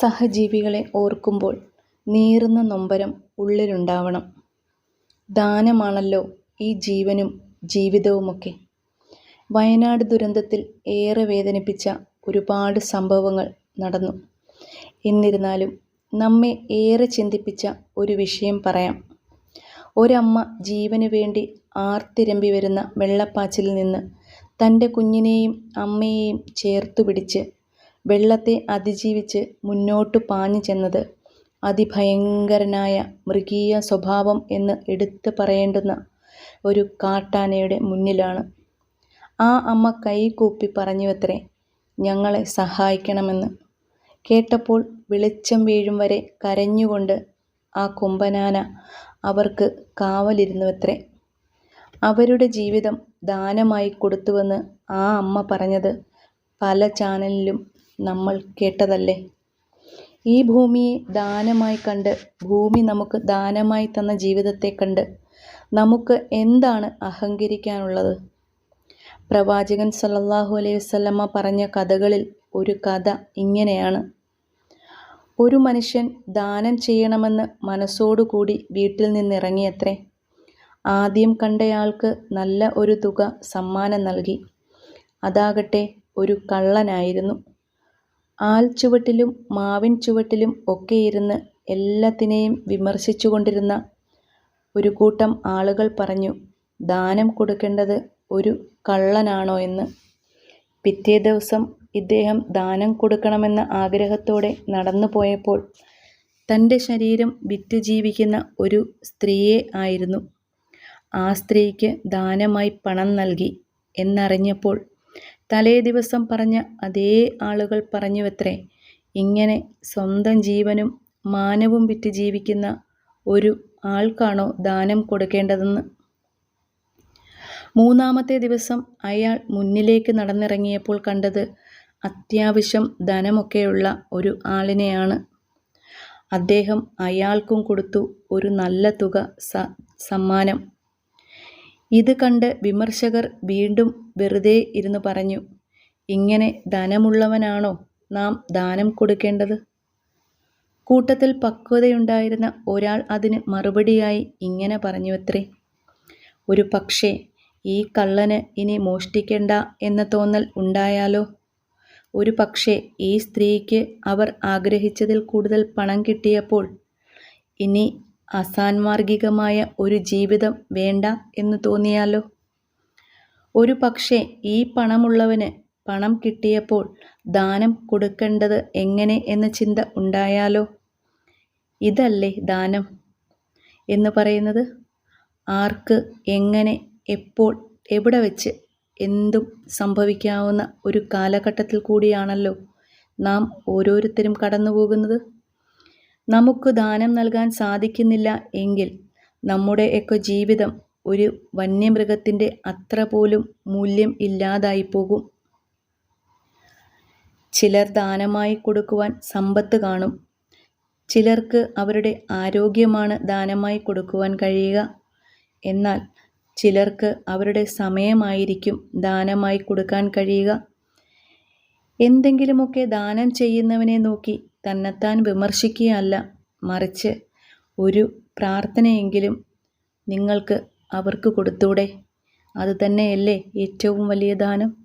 സഹജീവികളെ ഓർക്കുമ്പോൾ നീറുന്ന നൊമ്പരം ഉള്ളിലുണ്ടാവണം. ദാനമാണല്ലോ ഈ ജീവനും ജീവിതവുമൊക്കെ. വയനാട് ദുരന്തത്തിൽ ഏറെ വേദനിപ്പിച്ച ഒരുപാട് സംഭവങ്ങൾ നടന്നു. എന്നിരുന്നാലും നമ്മെ ഏറെ ചിന്തിപ്പിച്ച ഒരു വിഷയം പറയാം. ഒരമ്മ ജീവന് വേണ്ടി ആർത്തിരമ്പി വരുന്ന വെള്ളപ്പാച്ചിലിൽ നിന്ന് തന്റെ കുഞ്ഞിനെയും അമ്മയെയും ചേർത്തുപിടിച്ച് വെള്ളത്തെ അതിജീവിച്ച് മുന്നോട്ടു പാഞ്ഞു ചെന്നത് അതിഭയങ്കരനായ മൃഗീയ സ്വഭാവം എന്ന് എടുത്തു പറയേണ്ടുന്ന ഒരു കാട്ടാനയുടെ മുന്നിലാണ്. ആ അമ്മ കൈകൂപ്പി പറഞ്ഞുവത്രേ ഞങ്ങളെ സഹായിക്കണമെന്ന്. കേട്ടപ്പോൾ വെളിച്ചം വീഴും വരെ കരഞ്ഞുകൊണ്ട് ആ കൊമ്പനാന അവർക്ക് കാവലിരുന്നുവത്രേ. അവരുടെ ജീവിതം ദാനമായി കൊടുത്തുവെന്ന് ആ അമ്മ പറഞ്ഞത് പല ചാനലിലും നമ്മൾ കേട്ടതല്ലേ. ഈ ഭൂമിയെ ദാനമായി കണ്ട് ഭൂമി നമുക്ക് ദാനമായി തന്ന ജീവിതത്തെ കണ്ട് നമുക്ക് എന്താണ് അഹങ്കരിക്കാനുള്ളത്. പ്രവാചകൻ സല്ലാഹു അലൈഹി വസല്ലമ പറഞ്ഞ കഥകളിൽ ഒരു കഥ ഇങ്ങനെയാണ്. ഒരു മനുഷ്യൻ ദാനം ചെയ്യണമെന്ന് മനസ്സോടുകൂടി വീട്ടിൽ നിന്നിറങ്ങിയത്രേ. ആദ്യം കണ്ടയാൾക്ക് നല്ല ഒരു തുക സമ്മാനം നൽകി. അതാകട്ടെ ഒരു കള്ളനായിരുന്നു. ആൽച്ചുവട്ടിലും മാവിൻ ചുവട്ടിലും ഒക്കെ ഒക്കെയിരുന്ന് എല്ലാത്തിനെയും വിമർശിച്ചുകൊണ്ടിരുന്ന ഒരു കൂട്ടം ആളുകൾ പറഞ്ഞു ദാനം കൊടുക്കേണ്ടത് ഒരു കള്ളനാണോ എന്ന്. പിറ്റേ ദിവസം ഇദ്ദേഹം ദാനം കൊടുക്കണമെന്ന ആഗ്രഹത്തോടെ നടന്നു പോയപ്പോൾ തന്റെ ശരീരം വിറ്റ് ജീവിക്കുന്ന ഒരു സ്ത്രീയെ ആയിരുന്നു. ആ സ്ത്രീക്ക് ദാനമായി പണം നൽകി എന്നറിഞ്ഞപ്പോൾ തലേദിവസം പറഞ്ഞ അതേ ആളുകൾ പറഞ്ഞുവത്രേ ഇങ്ങനെ സ്വന്തം ജീവനും മാനവും വിറ്റ് ജീവിക്കുന്ന ഒരു ആൾക്കാണോ ദാനം കൊടുക്കേണ്ടതെന്ന്. മൂന്നാമത്തെ ദിവസം അയാൾ മുന്നിലേക്ക് നടന്നിറങ്ങിയപ്പോൾ കണ്ടത് അത്യാവശ്യം ധനമൊക്കെയുള്ള ഒരു ആളിനെയാണ്. അദ്ദേഹം അയാൾക്കും കൊടുത്തു ഒരു നല്ല തുക സമ്മാനം. ഇത് കണ്ട് വിമർശകർ വീണ്ടും വെറുതെ ഇരുന്ന് പറഞ്ഞു ഇങ്ങനെ ധനമുള്ളവനാണോ നാം ദാനം കൊടുക്കേണ്ടത്. കൂട്ടത്തിൽ പക്വതയുണ്ടായിരുന്ന ഒരാൾ അതിന് മറുപടിയായി ഇങ്ങനെ പറഞ്ഞുവത്രേ ഒരുപക്ഷേ ഈ കള്ളന് ഇനി മോഷ്ടിക്കണ്ട എന്ന തോന്നൽ ഉണ്ടായാലോ. ഒരു പക്ഷേ ഈ സ്ത്രീക്ക് അവർ ആഗ്രഹിച്ചതിൽ കൂടുതൽ പണം കിട്ടിയപ്പോൾ ഇനി അസാന്മാർഗികമായ ഒരു ജീവിതം വേണ്ട എന്ന് തോന്നിയാലോ. ഒരു പക്ഷേ ഈ പണമുള്ളവന് പണം കിട്ടിയപ്പോൾ ദാനം കൊടുക്കേണ്ടത് എങ്ങനെ എന്ന ചിന്ത ഉണ്ടായാലോ. ഇതല്ലേ ദാനം എന്ന് പറയുന്നത്. ആർക്ക് എങ്ങനെ എപ്പോൾ എവിടെ വെച്ച് എന്തും സംഭവിക്കാവുന്ന ഒരു കാലഘട്ടത്തിൽ കൂടിയാണല്ലോ നാം ഓരോരുത്തരും കടന്നുപോകുന്നത്. നമുക്ക് ദാനം നൽകാൻ സാധിക്കുന്നില്ല എങ്കിൽ നമ്മുടെയൊക്കെ ജീവിതം ഒരു വന്യമൃഗത്തിന്റെ അത്ര പോലും മൂല്യം ഇല്ലാതായിപ്പോകും. ചിലർ ദാനമായി കൊടുക്കുവാൻ സമ്പത്ത് കാണും. ചിലർക്ക് അവരുടെ ആരോഗ്യമാണ് ദാനമായി കൊടുക്കുവാൻ കഴിയുക. എന്നാൽ ചിലർക്ക് അവരുടെ സമയമായിരിക്കും ദാനമായി കൊടുക്കാൻ കഴിയുക. എന്തെങ്കിലുമൊക്കെ ദാനം ചെയ്യുന്നവനെ നോക്കി തന്നത്താൻ വിമർശിക്കുകയല്ല മറിച്ച് ഒരു പ്രാർത്ഥനയെങ്കിലും നിങ്ങൾക്ക് അവർക്ക് കൊടുത്തൂടെ. അത് തന്നെയല്ലേ ഏറ്റവും വലിയ ദാനം.